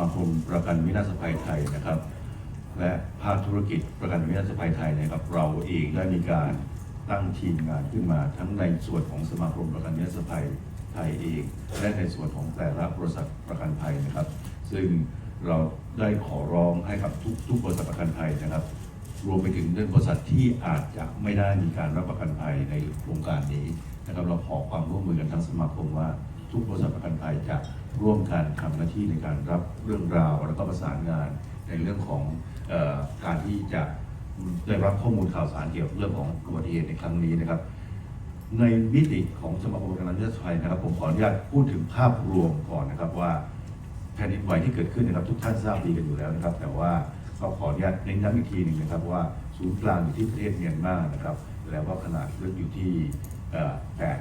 มาคมประกันวินาศภัยไทยนะครับ และภาคธุรกิจประกันวินาศภัยไทยนะครับ เราเองได้มีการตั้งทีมงานขึ้นมาทั้งในส่วนของสมาคมประกันวินาศภัยไทยเอง และในส่วนของแต่ละบริษัทประกันภัยนะครับ ซึ่งเราได้ขอร้องให้กับทุกทุกบริษัทประกันภัยนะครับ รวมไปถึงเรื่องบริษัทที่อาจจะไม่ได้มีการรับประกันภัยในโครงการนี้นะครับ เราขอความร่วมมือกันทั้งสมาคมว่าทุกบริษัทประกันภัยจะ ร่วมกันทำหน้าที่ในการรับเรื่องราวแล้วก็ประสานงานในเรื่องของออการที่จะได้รับข้อมูลข่าวสารเกี่ยวกับเรื่องของอุบัติเหตุในครั้งนี้นะครับ ในมิติของสมาคมกันวินาศภัยนะครับ ผมขออนุญาตพูดถึงภาพรวมก่อนนะครับว่าแผ่นดินไหวที่เกิดขึ้นนะครับ ทุกท่านทราบดีกันอยู่แล้วนะครับ แต่ว่าก็ขออนุญาตเน้นย้ำอีกทีหนึ่งนะครับว่าศูนย์กลางอยู่ที่ประเทศเมียนมานะครับ แล้วก็ขนาดเลึกอยู่ที่แปด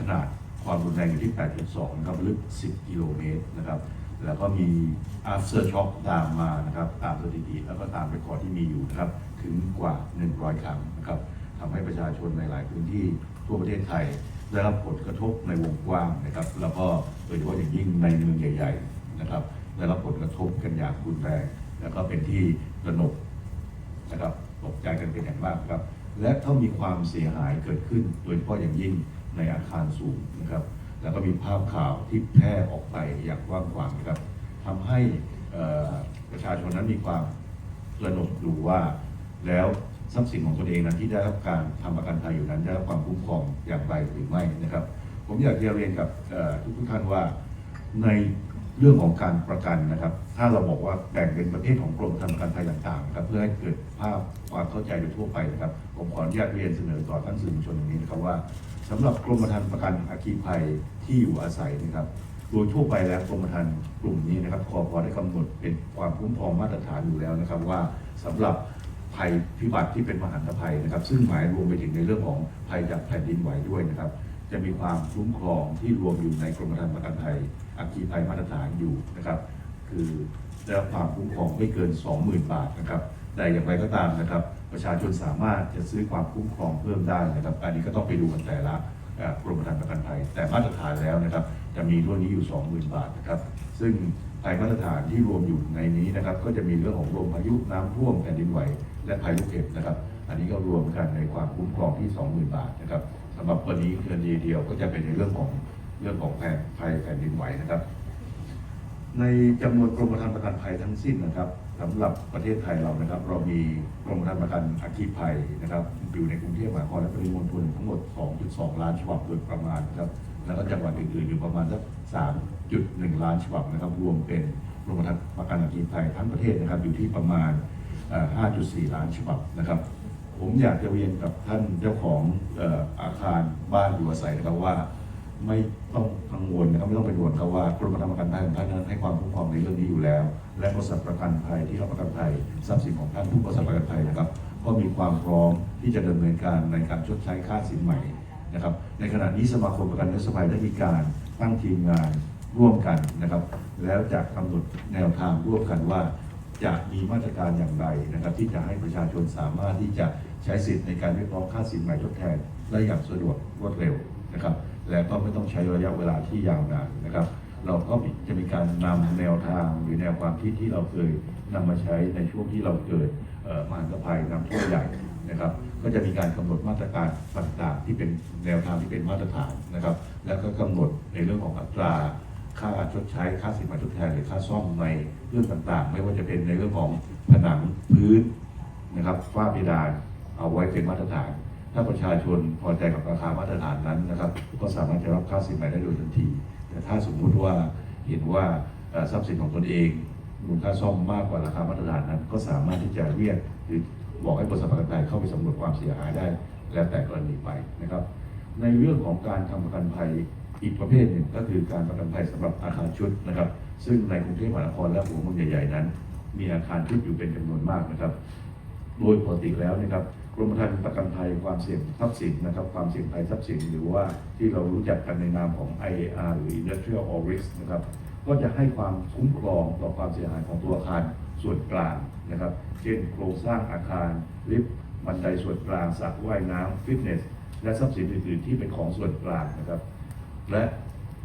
ขนาด ความรุนแรงอยู่ที่ 8.2 นะครับลึก 10 กิโลเมตรนะครับ แล้วก็มี after shock ตามมานะครับ ตามสถิติแล้วก็ตามเรคคอร์ดที่มีอยู่นะครับ ถึงกว่า 100 ครั้งนะครับทำให้ประชาชนในหลายพื้นที่ทั่วประเทศไทย ได้รับผลกระทบในวงกว้างนะครับ แล้วก็โดยเฉพาะอย่างยิ่งในเมืองใหญ่ ๆ นะครับ ได้รับผลกระทบกันอย่างรุนแรง แล้วก็เป็นที่ระหนกนะครับตกใจกันเป็นอย่างมากครับ และถ้ามีความเสียหายเกิดขึ้น โดยเฉพาะอย่างยิ่ง ในอาคารสูงนะครับ แล้วก็มีภาพข่าวที่แพร่ออกไปอย่างกว้างขวางนะครับทำให้ประชาชนนั้นมีความระหนกดูว่าแล้วทรัพย์สินของตนเองนั้นที่ได้รับการทำประกันภัยอยู่นั้นได้รับความคุ้มครองอย่างไรหรือไม่นะครับ ผมอยากจะเรียนกับเอ่อทุกท่านว่าในเรื่องของการประกันนะครับ ถ้าเราบอกว่าแบ่งเป็นประเภทของกรมธรรม์ประกันภัยต่างๆนะครับเพื่อให้เกิดภาพความเข้าใจโดยทั่วไปนะครับ ผมขออนุญาตเรียนเสนอต่อท่านสื่อมวลชนอย่างนี้นะครับว่า สำหรับกรมธรรม์ประกันอัคคีภัยที่อยู่อาศัยนะครับโดยทั่วไปแล้วกรมธรรม์กลุ่มนี้นะครับคอพอได้กำหนดเป็นความคุ้มครองมาตรฐานอยู่แล้วนะครับว่าสำหรับภัยพิบัติที่เป็นมหันตภัยนะครับ ซึ่งหมายรวมไปถึงในเรื่องของภัยจากแผ่นดินไหวด้วยนะครับ จะมีความคุ้มครองที่รวมอยู่ในกรมธรรม์ประกันภัยอัคคีภัยมาตรฐานอยู่นะครับ คือได้รับความคุ้มครองไม่เกิน 20,000 บาทนะครับแต่อย่างไรก็ตามนะครับ ประชาชนสามารถจะซื้อความคุ้มครองเพิ่มได้นะครับ อันนี้ก็ต้องไปดูกันแต่ละกรมธรรม์ประกันภัย แต่มาตรฐานแล้วนะครับ จะมีรุ่นนี้อยู่ 20,000 บาทนะครับ ซึ่งภัยมาตรฐานที่รวมอยู่ในนี้นะครับ ก็จะมีเรื่องของลมพายุน้ำท่วมแผ่นดินไหวและภัยลูกเห็บนะครับ อันนี้ก็รวมกันในความคุ้มครองที่ 20,000 บาทนะครับสำหรับวันนี้เดือนเดียวก็จะเป็นในเรื่องของเรื่องของแผ่นภัยแผ่นดินไหวนะครับ ในจำนวนกรมธรรม์ประกันภัยทั้งสิ้นนะครับสำหรับประเทศไทยเรานะครับ เรามีกรมธรรม์ประกันอัคคีภัยนะครับอยู่ในกรุงเทพมหานครและปริมณฑลทั้งหมด 2.2 ล้านฉบับโดยประมาณนะครับแล้วก็จังหวัดอื่นๆอยู่ประมาณสัก 3.1 ล้านฉบับนะครับ รวมเป็นกรมธรรม์ประกันอัคคีภัยทั้งประเทศนะครับอยู่ที่ประมาณ 5.4 ล้านฉบับนะครับผมอยากจะเรียนกับท่านเจ้าของเอ่ออาคารบ้านอยู่อาศัยนะครับว่า ไม่ต้องกังวลนะครับไม่ต้องเป็นห่วงครับว่ากรมธรรม์ประกันภัยของท่านนั้นให้ความคุ้มครองในเรื่องนี้อยู่แล้ว และบริษัทประกันภัยที่รับประกันภัยทรัพย์สินของท่านทุกบริษัทประกันภัยนะครับ ก็มีความพร้อมที่จะดำเนินการในการชดใช้ค่าสินใหม่นะครับ ในขณะนี้สมาคมประกันวินาศภัยได้มีการตั้งทีมงานร่วมกันนะครับ แล้วจะกำหนดแนวทางร่วมกันว่า จะมีมาตรการอย่างไรนะครับ ที่จะให้ประชาชนสามารถที่จะใช้สิทธิ์ในการเรียกร้องค่าสินใหม่ทดแทน ได้อย่างสะดวกรวดเร็วนะครับ และก็ไม่ต้องใช้ระยะเวลาที่ยาวนานนะครับ เราก็จะมีการนำแนวทางหรือแนวความคิดที่เราเคยนำมาใช้ในช่วงที่เราเกิดมหันตภัยน้ำท่วมใหญ่นะครับ ก็จะมีการกำหนดมาตรการต่างๆ ที่เป็นแนวทางที่เป็นมาตรฐานนะครับ แล้วก็กำหนดในเรื่องของอัตราค่าชดใช้ค่าสินไหมทดแทนหรือค่าซ่อมในเรื่องต่างๆ ไม่ว่าจะเป็นในเรื่องของผนังพื้นนะครับฝ้าเพดานเอาไว้เป็นมาตรฐาน ถ้าประชาชนพอใจกับราคามาตรฐานนั้นนะครับ ก็สามารถจะรับค่าสินไหม่ได้โดยทันที แต่ถ้าสมมุติว่าเห็นว่าทรัพย์สินของตนเองมูลค่าซ่อมมากกว่าราคามาตรฐานนั้น ก็สามารถที่จะเรียกหรือบอกให้บริษัทประกันภัยเข้าไปสำรวจความเสียหายได้ แล้วแต่กรณีไปนะครับ ในเรื่องของการทำประกันภัยอีกประเภทหนึ่งก็คือการประกันภัยสำหรับอาคารชุดนะครับ ซึ่งในกรุงเทพมหานครและหัวเมืองใหญ่ๆนั้น มีอาคารชุดอยู่เป็นจำนวนมากนะครับ โดยปกติแล้วนะครับ รมธรรม์ประกันภัยความเสี่ยงทรัพย์สินนะครับความเสี่ยงภัยทรัพย์สินหรือว่าที่เรารู้จักกันในนามของ IAR หรือ Industrial All Risk นะครับก็จะให้ความคุ้มครองต่อความเสียหายของตัวอาคารส่วนกลางนะครับ เช่นโครงสร้างอาคารลิฟต์บันไดส่วนกลางสระว่ายน้ำฟิตเนส และทรัพย์สินอื่นๆที่เป็นของส่วนกลางนะครับ และ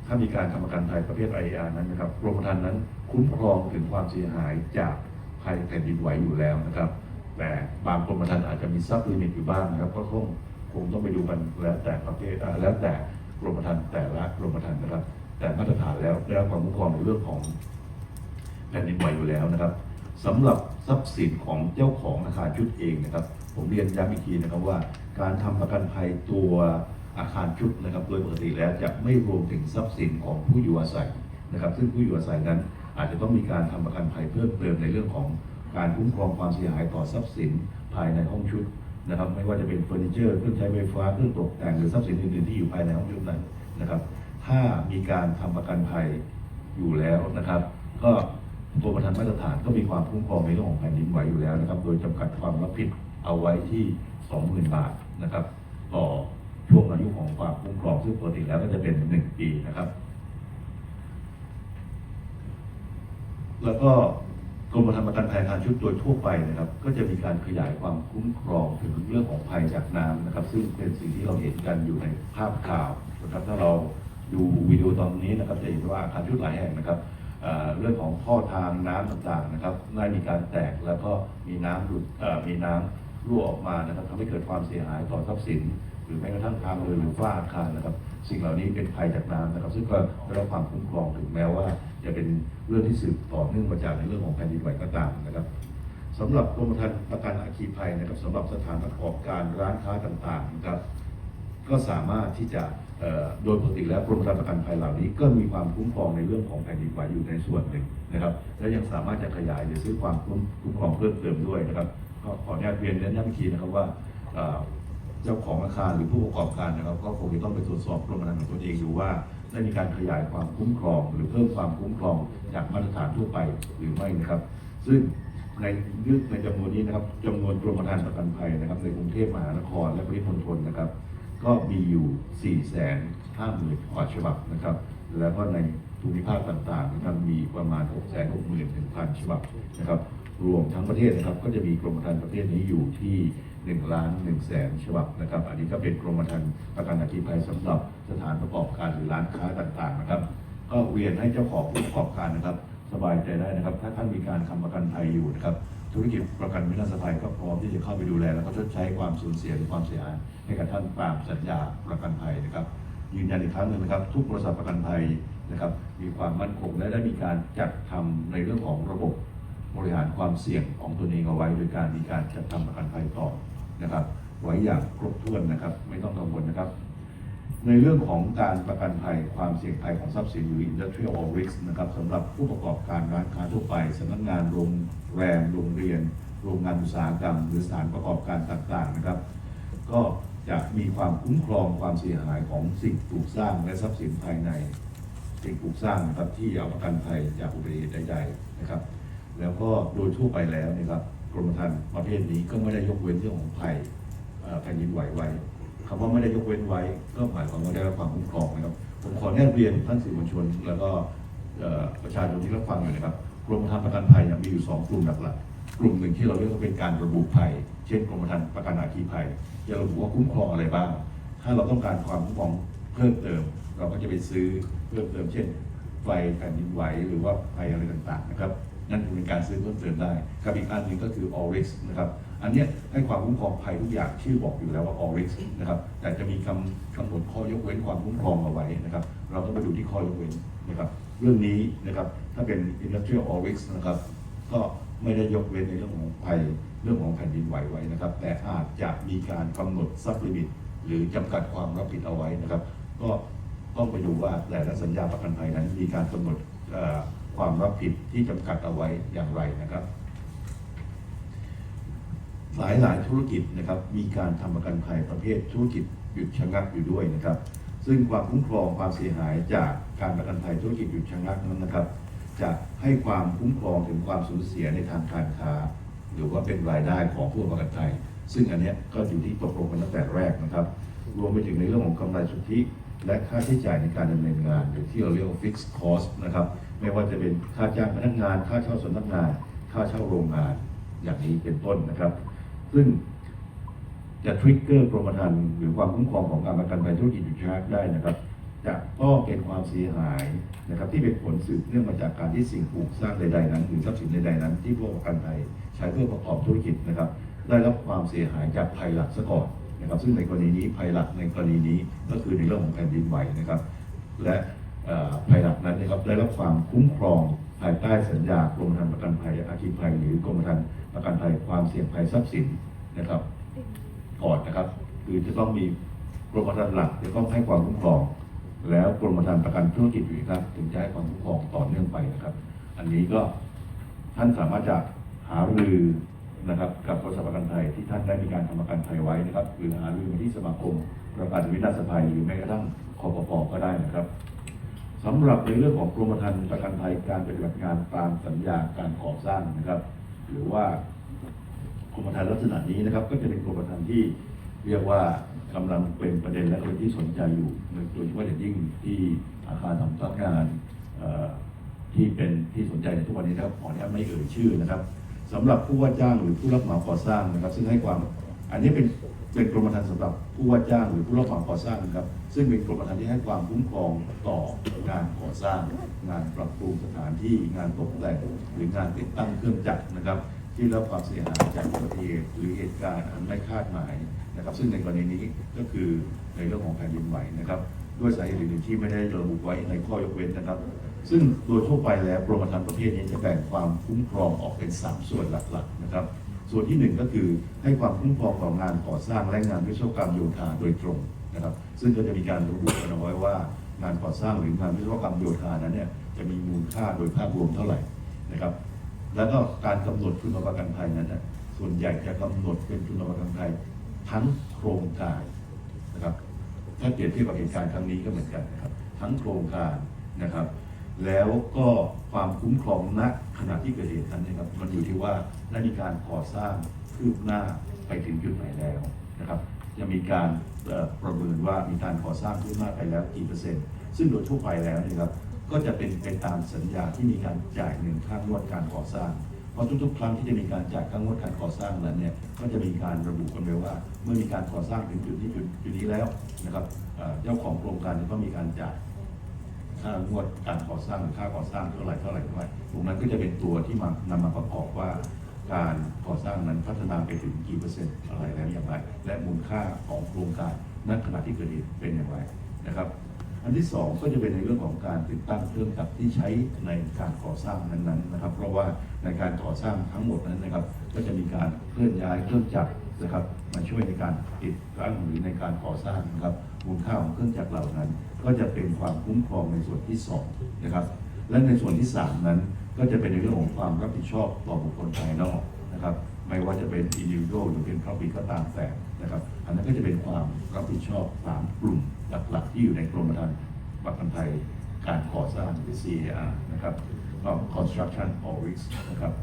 ถ้ามีการทำประกันภัยประเภท IAR นั้นนะครับกรมธรรม์นั้นคุ้มครองถึงความเสียหายจากภัยแผ่นดินไหวอยู่แล้วนะครับ แต่บางกรมธรรม์อาจจะมีซับลิมิตอยู่บ้างนะครับ ก็คงคงต้องไปดูกันแล้วแต่ประเภทแล้วแต่กรมธรรม์แต่ละกรมธรรม์นะครับ แต่มาตรฐานแล้วได้รับความคุ้มครองในเรื่องของแผ่นดินไหวอยู่แล้วนะครับสำหรับทรัพย์สินของเจ้าของอาคารชุดเองนะครับ ผมเรียนย้ำอีกทีนะครับว่า การทำประกันภัยตัวอาคารชุดนะครับโดยปกติแล้วจะไม่รวมถึงทรัพย์สินของผู้อยู่อาศัยนะครับ ซึ่งผู้อยู่อาศัยนั้นอาจจะต้องมีการทำประกันภัยเพิ่มเติมในเรื่องของ การคุ้มครองความเสียหายต่อทรัพย์สินภายในห้องชุดนะครับไม่ว่าจะเป็นเฟอร์นิเจอร์เครื่องใช้ไฟฟ้าเครื่องตกแต่งหรือทรัพย์สินอื่นๆที่อยู่ภายในห้องชุดนั้นนะครับ ถ้ามีการทำประกันภัยอยู่แล้วนะครับ ก็ตัวประธานมาตรฐานก็มีความคุ้มครองในเรื่องของแผ่นดินไหวอยู่แล้วนะครับ โดยจำกัดความรับผิดเอาไว้ที่ 20,000 บาทนะครับต่อช่วงอายุของความคุ้มครองซึ่งปกติแล้วก็จะเป็น 1 ปีนะครับ แล้วก็ กรมธรรม์ประกันภัยอาคารชุดโดยทั่วไปนะครับ ก็จะมีการขยายความคุ้มครองถึงเรื่องของภัยจากน้ำนะครับ ซึ่งเป็นสิ่งที่เราเห็นกันอยู่ในภาพข่าวนะครับถ้าเราดูวิดีโอตอนนี้นะครับจะเห็นว่าอาคารชุดหลายแห่งนะครับเรื่องของท่อทางน้ำต่างๆนะครับได้มีการแตกแล้วก็มีน้ำหลุดมีน้ำรั่วออกมานะครับทำให้เกิดความเสียหายต่อทรัพย์สิน หรือแม้กระทั่งทางเดินหรือฝ้าอาคารนะครับ สิ่งเหล่านี้เป็นภัยจากน้ำนะครับ ซึ่งก็ได้รับความคุ้มครองถึงแม้ว่า จะเป็นเรื่องที่สืบต่อเนื่องมาจากในเรื่องของแผ่นดินไหวก็ตามนะครับสำหรับกรมธรรม์ประกันอาคีภัยนะครับสำหรับสถานประกอบการร้านค้าต่างๆนะครับ ก็สามารถที่จะโดยปกติแล้วกรมธรรม์ประกันภัยเหล่านี้ ก็มีความคุ้มครองในเรื่องของแผ่นดินไหวอยู่ในส่วนหนึ่งนะครับ และยังสามารถจะขยายหรือซื้อความคุ้มคุ้มครองเพิ่มเติมด้วยนะครับก็ขออนุญาตเรียนเน้นย้ำอีกทีนะครับว่าเจ้าของอาคารหรือผู้ประกอบการนะครับ ก็คงจะต้องไปตรวจสอบกรมธรรม์ของตัวเองดูว่า ได้มีการขยายความคุ้มครอง หรือเพิ่มความคุ้มครองจากมาตรฐานทั่วไปหรือไม่นะครับ ซึ่งในยึดในจำนวนนี้นะครับจำนวนกรมธรรม์ประกันภัยนะครับ ในกรุงเทพมหานครและปริมณฑลนะครับ ก็มีอยู่ 4 5 0 0 0 0กว่าฉบับนะครับ แล้วก็ในภูมิภาคต่างๆนะครับมีประมาณ 6 6 1 0 0 0 ฉบับนะครับ รวมทั้งประเทศนะครับ ก็จะมีกรมธรรม์ประเภทนี้อยู่ที่ 1ล้าน1แสนฉบับนะครับ อันนี้ก็เป็นกรมธรรม์ประกันอัคคีภัยสำหรับสถานประกอบการหรือร้านค้าต่างๆนะครับ ก็เรียนให้เจ้าของผู้ประกอบการนะครับ สบายใจได้นะครับ ถ้าท่านมีการทำประกันภัยอยู่นะครับธุรกิจประกันวินาศภัยก็พร้อมที่จะเข้าไปดูแล แล้วก็ชดใช้ความสูญเสียหรือความเสียหายให้กับท่านตามสัญญาประกันภัยนะครับ ยืนยันอีกครั้งหนึ่งนะครับ ทุกบริษัทประกันภัยนะครับ มีความมั่นคงและได้มีการจัดทำในเรื่องของระบบบริหารความเสี่ยงของตนเองเอาไว้ โดยการมีการจัดทำประกันภัยต่อ นะครับไว้อย่างครบถ้วนนะครับ ไม่ต้องกังวลนะครับ ในเรื่องของการประกันภัยความเสี่ยงภัยของทรัพย์สินหรือ industrial risk นะครับสำหรับผู้ประกอบการร้านค้าทั่วไปสำนักงานโรงแรมโรงเรียน โรงงานอุตสาหกรรม หรือสถานประกอบการต่างๆนะครับ ก็จะมีความคุ้มครองความเสียหายของสิ่งปลูกสร้างและทรัพย์สินภายใน สิ่งปลูกสร้างนะครับที่เอาประกันภัยจากอุบัติเหตุใดๆนะครับ แล้วก็โดยทั่วไปแล้วนะครับ กรมธรรม์ประเภทนี้ก็ไม่ได้ยกเว้นเรื่องของภัยแผ่นดินไหวไว้คำว่าไม่ได้ยกเว้นไว้ ก็หมายความว่าได้รับความคุ้มครองนะครับ ผมขอแนบเรียนท่านสื่อมวลชน แล้วก็ประชาชนที่รับฟังอยู่นะครับกรมธรรม์ประกันภัยมีอยู่สองกลุ่มหลักๆกลุ่มหนึ่งที่เราเรียกว่าเป็นการระบุภัย เช่นกรมธรรม์ประกันอาคีภัยจะระบุว่าคุ้มครองอะไรบ้าง ถ้าเราต้องการความคุ้มครองเพิ่มเติม เราก็จะไปซื้อเพิ่มเติม เช่น ไฟแผ่นดินไหวหรือว่าภัยอะไรต่างๆนะครับ นั่นคือเป็นการซื้อเพิ่มเติมได้กับอีกอันหนึ่งก็คือ all risk นะครับอันนี้ให้ความคุ้มครองภัยทุกอย่างชื่อบอกอยู่แล้วว่า all risk นะครับแต่จะมีคำกำหนดข้อยกเว้นความคุ้มครองเอาไว้นะครับเราต้องไปดูที่ข้อยกเว้นนะครับเรื่องนี้นะครับถ้าเป็น industrial all risk นะครับก็ไม่ได้ยกเว้นในเรื่องของภัยเรื่องของแผ่นดินไหวไว้นะครับ แต่อาจจะมีการกำหนดซับลิมิต หรือจำกัดความรับผิดเอาไว้นะครับ ก็ต้องไปดูว่าแต่ละสัญญาประกันภัยนั้นมีการกำหนด ความรับผิดที่จำกัดเอาไว้อย่างไรนะครับ หลายหลายธุรกิจนะครับ มีการทำประกันภัยประเภทธุรกิจหยุดชะงักอยู่ด้วยนะครับ ซึ่งความคุ้มครองความเสียหายจากการประกันภัยธุรกิจหยุดชะงักนั้นนะครับ จะให้ความคุ้มครองถึงความสูญเสียในทางการค้า หรือว่าเป็นรายได้ของผู้ประกันภัยซึ่งอันนี้ก็อยู่ที่ตกลงกันตั้งแต่แรกนะครับ รวมไปถึงในเรื่องของกำไรสุทธิ และค่าใช้จ่ายในการดำเนินงานหรือที่เราเรียกว่า fixed cost นะครับ ไม่ว่าจะเป็นค่าจ้างพนักงานค่าเช่าสำนักงาน ค่าเช่าโรงงานอย่างนี้เป็นต้นนะครับ ซึ่งจะทริกเกอร์กรมธรรม์หรือความคุ้มครองของการประกันภัยธุรกิจหยุดชะงักได้นะครับจะก็เป็นความเสียหายนะครับที่เป็นผลสืบเนื่องมาจากการที่สิ่งปลูกสร้างใดๆนั้นหรือทรัพย์สินใดๆนั้น ที่ผู้ประกันภัยใช้เพื่อประกอบธุรกิจนะครับ ได้รับความเสียหายจากภัยหลักซะก่อนนะครับ ซึ่งในกรณีนี้ภัยหลักในกรณีนี้ก็คือในเรื่องของแผ่นดินไหวนะครับ และ ภัยหลักนั้นนะครับได้รับความคุ้มครองภายใต้สัญญากรมธรรม์ประกันภัยอาคีภัย หรือกรมธรรม์ประกันภัยความเสี่ยงภัยทรัพย์สินนะครับก่อนนะครับ คือจะต้องมีกรมธรรม์หลักจะต้องให้ความคุ้มครอง แล้วกรมธรรม์ประกันธุรกิจอยู่ครับถึงจะให้ความคุ้มครองต่อเนื่องไปนะครับ อันนี้ก็ท่านสามารถจะหารือนะครับกับบริษัทประกันภัยที่ท่านได้มีการทำประกันภัยไว้นะครับหรือหารือมาที่สมาคมประกันวินาศภัยหรือแม้กระทั่งคอปปก็ได้นะครับ สำหรับในเรื่องของกรมธรรม์ประกันภัยการปฏิบัติงานตามสัญญาการก่อสร้างนะครับ หรือว่ากรมธรรม์ลักษณะนี้นะครับ ก็จะเป็นกรมธรรม์ที่เรียกว่ากำลังเป็นประเด็นและเป็นที่สนใจอยู่โดยเฉพาะอย่างยิ่งที่อาคารสำนักงานที่เป็นที่สนใจในทุกวันนี้นะครับขออนุญาตไม่เอ่ยชื่อนะครับสำหรับผู้ว่าจ้างหรือผู้รับเหมาก่อสร้างนะครับ ซึ่งให้ความ อันนี้เป็นเป็นกรมธรรม์สำหรับผู้ว่าจ้างหรือผู้รับเหมาก่อสร้างนะครับ ซึ่งเป็นกรมธรรม์ที่ให้ความคุ้มครองต่องานก่อสร้าง งานปรับปรุงสถานที่งานตกแต่งหรืองานติดตั้งเครื่องจักรนะครับ ที่รับความเสียหายจากอุบัติเหตุหรือเหตุการณ์อันไม่คาดหมายนะครับ ซึ่งในกรณีนี้ก็คือในเรื่องของแผ่นดินไหวนะครับ ด้วยสาเหตุอื่นที่ไม่ได้ระบุไว้ในข้อยกเว้นนะครับ ซึ่งโดยทั่วไปแล้วกรมธรรม์ประเภทนี้จะแบ่งความคุ้มครองออกเป็น 3 ส่วนหลักๆนะครับ ส่วนที่ 1 ก็คือให้ความคุ้มครองต่องานก่อสร้างและงานวิศวกรรมโยธาโดยตรงนะครับซึ่งก็จะมีการระบุกันเอาไว้ว่างานก่อสร้างหรืองานวิศวกรรมโยธานั้นเนี่ยจะมีมูลค่าโดยภาพรวมเท่าไหร่นะครับ แล้วก็การกำหนดทุนประกันภัยนั้นนะส่วนใหญ่จะกำหนดเป็นทุนประกันภัยทั้งโครงการนะครับถ้าเปรียบเทียบกับเหตุการณ์ครั้งนี้ก็เหมือนกันนะครับ ทั้งโครงการนะครับ แล้วก็ความคุ้มครองณขณะที่เกิดเหตุนั้นนะครับ มันอยู่ที่ว่าได้มีการก่อสร้างคืบหน้าไปถึงจุดไหนแล้วนะครับ จะมีการประเมินว่ามีการก่อสร้างคืบหน้าไปแล้วกี่เปอร์เซ็นต์ ซึ่งโดยทั่วไปแล้วเนะครับ ก็จะเป็นไปตามสัญญาที่มีการจ่ายเงินค่างวดการก่อสร้างเพราะทุกๆ ครั้งที่จะมีการจ่ายค่างวดการก่อสร้างนั้นเนี่ยก็จะมีการระบุกันไว้ว่า เมื่อมีการก่อสร้างถึงจุดนี้จุดจุดนี้แล้วนะครับเจ้าของโครงการก็มีการจ่าย ค่างวดการก่อสร้างหรือค่าก่อสร้างเท่าไหร่เท่าไหร่เท่าไหร่ตรงนั้นก็จะเป็นตัวที่มานำมาประกอบว่า การก่อสร้างนั้นพัฒนาไปถึงกี่เปอร์เซ็นต์อะไรแล้วอย่างไร และมูลค่าของโครงการณขณะที่เกิดเหตุเป็นอย่างไรนะครับ อันที่สองก็จะเป็นในเรื่องของการติดตั้งเครื่องจักรที่ใช้ในการก่อสร้างนั้นๆนะครับ เพราะว่าในการก่อสร้างทั้งหมดนั้นนะครับ ก็จะมีการเคลื่อนย้ายเครื่องจักรนะครับมาช่วยในการติดตั้งหรือในการก่อสร้างนะครับมูลค่าของเครื่องจักรเหล่านั้น ก็จะเป็นความคุ้มครองในส่วนที่สองนะครับ และในส่วนที่สามนั้น ก็จะเป็นในเรื่องของความรับผิดชอบต่อบุคคลภายนอกนะครับไม่ว่าจะเป็น individual หรือเป็น public ก็ตามแต่นะครับ อันนั้นก็จะเป็นความรับผิดชอบสามกลุ่ม หลักๆที่อยู่ในกรมธรรม์ประกันภัยการก่อสร้างหรือ CAR นะครับก็ construction or risk นะครับ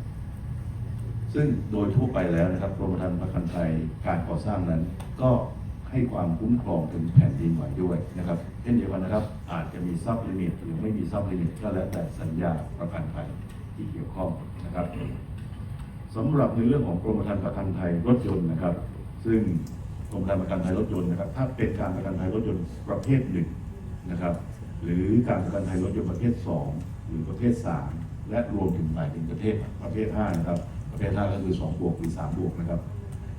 ซึ่งโดยทั่วไปแล้วนะครับกรมธรรม์ประกันภัยการก่อสร้างนั้นก็ให้ความคุ้มครองถึงแผ่นดินไหวด้วยนะครับเช่นเดียวกันนะครับ อาจจะมีซับลิมิตหรือไม่มีซับลิมิตก็แล้วแต่สัญญาประกันภัยที่เกี่ยวข้องนะครับสำหรับในเรื่องของกรมธรรม์ประกันภัยรถยนต์นะครับ ซึ่ง กรมธรรประกันภัยรถยนต์นะครับ ถ้าเป็นการประกันภัยรถยนต์ประเภทหนึ่งนะครับ หรือการประกันภัยรถยนต์ประเภท2หรือประเภท3และรวมถึงหมายถึงประเภทประเภท5นะครับ ประเภท5ก็คือ2บวกหรือ3บวกนะครับ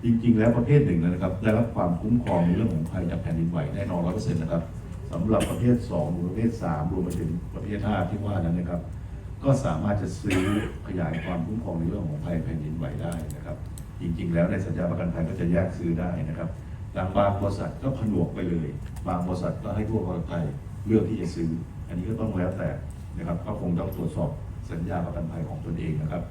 จริง ๆ แล้วประเภทหนึ่งนะครับได้รับความคุ้มครองในเรื่องของภัยจากแผ่นดินไหวแน่นอนร้อยเปอร์เซ็นต์นะครับสำหรับประเภท2หรือประเภท3รวมไปถึงประเภท5ที่ว่านั้นนะครับ ก็สามารถจะซื้อขยายความคุ้มครองในเรื่องของภัยแผ่นดินไหวได้นะครับ จริง ๆ แล้วในสัญญาประกันภัยก็จะแยกซื้อได้นะครับบางบางบริษัทก็ผนวกไปเลย บางบริษัทก็ให้ผู้ประกันภัยเลือกที่จะซื้อ อันนี้ก็ต้องแล้วแต่นะครับ ก็คงต้องตรวจสอบสัญญาประกันภัยของตนเองนะครับ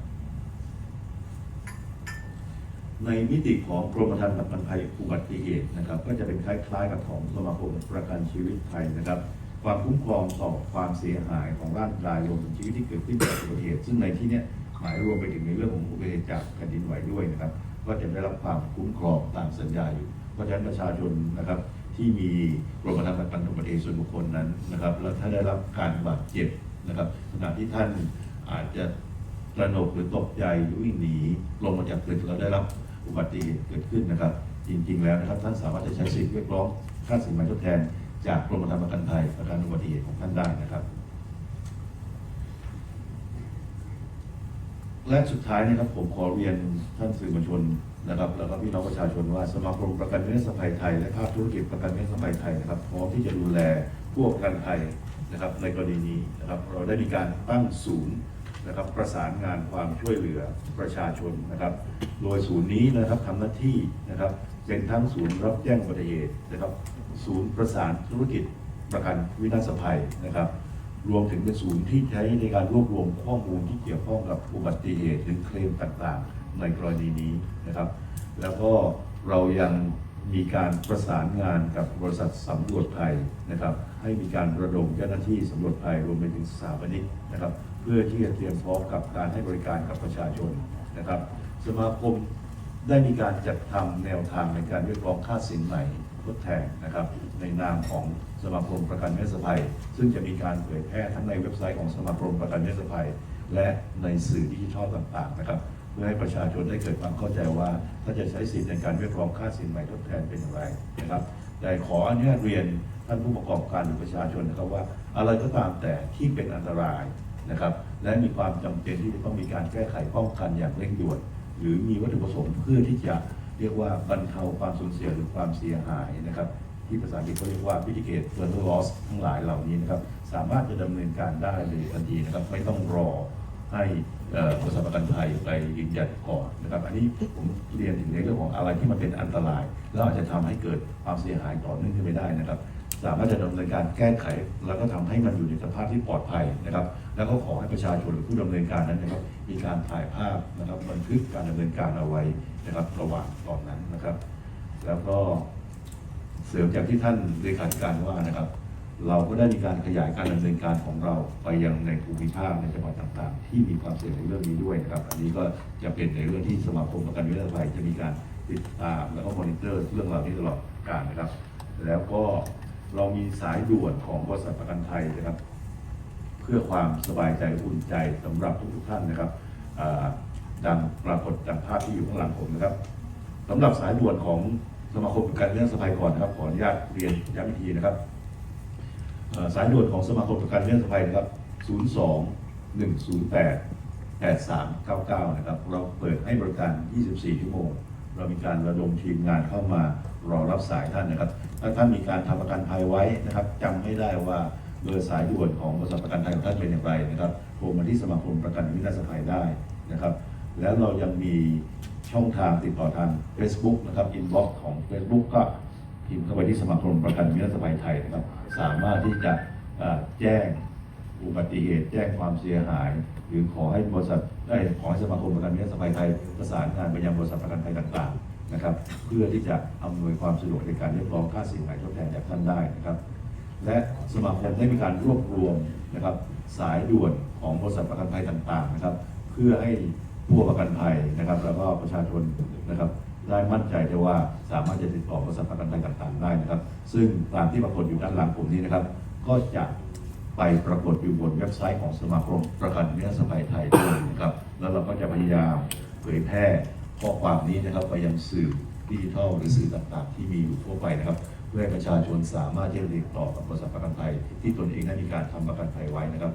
ในมิติของกรมธรรม์ประกันภัยอุบัติเหตุนะครับ ก็จะเป็นคล้าย ๆ กับของสมาคมประกันชีวิตไทยนะครับความคุ้มครองต่อความเสียหายของร่างกายรวมถึงชีวิตที่เกิดขึ้นจากอุบัติเหตุซึ่งในที่นี้ หมายรวมไปถึงในเรื่องของอุบัติเหตุจากแผ่นดินไหวด้วยนะครับ ก็จะได้รับความคุ้มครองตามสัญญาอยู่ เพราะฉะนั้นประชาชนนะครับที่มีกรมธรรม์ประกันอุบัติเหตุส่วนบุคคลนั้นนะครับ แล้วถ้าได้รับการบาดเจ็บนะครับขณะที่ท่านอาจจะตระหนกหรือตกใจหรือวิ่งหนีลงมาจากตึกแล้วได้รับอุบัติเหตุเกิดขึ้นนะครับ จริงๆแล้วนะครับ ท่านสามารถจะใช้สิทธิ์เรียกร้องค่าสินไหมทดแทน จากกรมธรรม์ประกันภัยประกันอุบัติเหตุของท่านได้นะครับ และสุดท้ายนะครับผมขอเรียนท่านสื่อมวลชนนะครับ แล้วก็พี่น้องประชาชนว่าสมาคมประกันวินาศภัยไทย และภาคธุรกิจประกันวินาศภัยไทยนะครับพร้อมที่จะดูแลผู้ประกันภัยนะครับในกรณีนี้นะครับเราได้มีการตั้งศูนย์นะครับประสานงานความช่วยเหลือประชาชนนะครับ โดยศูนย์นี้นะครับทำหน้าที่นะครับเป็นทั้งศูนย์รับแจ้งอุบัติเหตุนะครับ ศูนย์ประสานธุรกิจประกันวินาศภัยนะครับ รวมถึงเป็นศูนย์ที่ใช้ในการรวบรวมข้อมูลที่เกี่ยวข้องกับอุบัติเหตุหรือเคลมต่างๆ ในกรณีนี้นะครับ แล้วก็เรายังมีการประสานงานกับบริษัทสำรวจภัยนะครับ ให้มีการระดมเจ้าหน้าที่สำรวจภัยรวมไปถึงสถาปนิกนะครับ เพื่อที่จะเตรียมพร้อมกับการให้บริการกับประชาชนนะครับ สมาคมได้มีการจัดทำแนวทางในการเรียกร้องค่าสินใหม่ ทดแทนนะครับ ในนามของสมาคมประกันเวชภัย ซึ่งจะมีการเผยแพร่ทั้งในเว็บไซต์ของสมาคมประกันเวชภัย และในสื่อดิจิทัลต่างๆนะครับ เพื่อให้ประชาชนได้เกิดความเข้าใจว่า ถ้าจะใช้สิทธิในการเรียกร้องค่าสินใหม่ทดแทนเป็นอย่างไรนะครับแต่ขออนุญาตเรียนท่านผู้ประกอบการหรือประชาชนนะครับว่า อะไรก็ตามแต่ที่เป็นอันตรายนะครับ และมีความจำเป็นที่จะต้องมีการแก้ไขป้องกันอย่างเร่งด่วน หรือมีวัตถุประสงค์เพื่อที่จะ เรียกว่าบรรเทาความสูญเสียหรือความเสียหายนะครับ ที่ภาษาอังกฤษเขาเรียกว่า mitigate further loss ทั้งหลายเหล่านี้นะครับสามารถจะดำเนินการได้เลยทันทีนะครับไม่ต้องรอให้บริษัทประกันภัยไปยืนยันก่อนนะครับอันนี้ผมเรียนถึงในเรื่องของอะไรที่มันเป็นอันตราย แล้วอาจจะทำให้เกิดความเสียหายต่อเนื่องขึ้นไปได้นะครับ สามารถจะดำเนินการแก้ไข แล้วก็ทำให้มันอยู่ในสภาพที่ปลอดภัยนะครับ แล้วก็ขอให้ประชาชนหรือผู้ดำเนินการนั้นนะครับ มีการถ่ายภาพนะครับบันทึกการดำเนินการเอาไว้นะครับระหว่างตอนนั้นนะครับ แล้วก็เสริมจากที่ท่านเลขาธิการว่านะครับ เราก็ได้มีการขยายการดำเนินการของเราไปยังในภูมิภาคในจังหวัดต่างๆ ที่มีความเสี่ยงในเรื่องนี้ด้วยนะครับ อันนี้ก็จะเป็นในเรื่องที่สมาคมประกันวินาภัยจะมีการติดตามแล้วก็มอนิเตอร์เรื่องราวนี้ตลอดการนะครับ แล้วก็เรามีสายด่วนของบริษัทประกันภัยนะครับ เพื่อความสบายใจอุ่นใจสำหรับทุกๆท่านนะครับดังปรากฏดังภาพที่อยู่ข้างหลังผมนะครับสำหรับสายด่วนของสมาคมประกันเรื่องสภัยก่อนนะครับขออนุญาตเรียนย้ำอีกทีนะครับสายด่วนของสมาคมประกันเรื่องสภัยนะครับ 02 108 8399 นะครับ เราเปิดให้บริการ 24 ชั่วโมง เรามีการระดมทีมงานเข้ามารอรับสายท่านนะครับ ถ้าท่านมีการทำประกันภัยไว้นะครับจำไม่ได้ว่า เบอร์สายด่วนของบริษัทประกันภัยของท่านเป็นอย่างไรนะครับโทรมาที่สมาคมประกันวินาศภัยได้นะครับ แล้วเรายังมีช่องทางติดต่อทาง Facebook นะครับอินบ็อกซ์ของ Facebook ก็พิมพ์เข้าไปที่สมาคมประกันวินาศภัยไทยนะครับ สามารถที่จะแจ้งอุบัติเหตุ แจ้งความเสียหาย หรือขอให้บริษัทได้ขอให้สมาคมประกันวินาศภัยไทยประสานงานไปยังบริษัทประกันภัยต่างๆนะครับ เพื่อที่จะอำนวยความสะดวกในการเรียกร้องค่าเสินไหมทดแทนจากท่านได้นะครับ และสมาคมได้มีการรวบรวมนะครับสายด่วนของบริษัทประกันภัยต่างๆนะครับ เพื่อให้ผู้ประกันภัยนะครับ แล้วก็ประชาชนนะครับได้มั่นใจได้ว่าสามารถจะติดต่อบริษัทประกันภัยต่างๆ ได้นะครับ ซึ่งตามที่ปรากฏอยู่ด้านหลังผมนี้นะครับ ก็จะไปปรากฏอยู่บนเว็บไซต์ของสมาคมประกันวินาศภัยไทยด้วยนะครับ แล้วเราก็จะพยายามเผยแพร่ข้อความนี้นะครับไปยังสื่อดิจิทัลหรือสื่อต่างๆ ที่มีอยู่ทั่วไปนะครับ เพื่อให้ประชาชนสามารถที่จะติดต่อกับบริษัทประกันภัยที่ตนเองได้มีการทำประกันภัยไว้นะครับ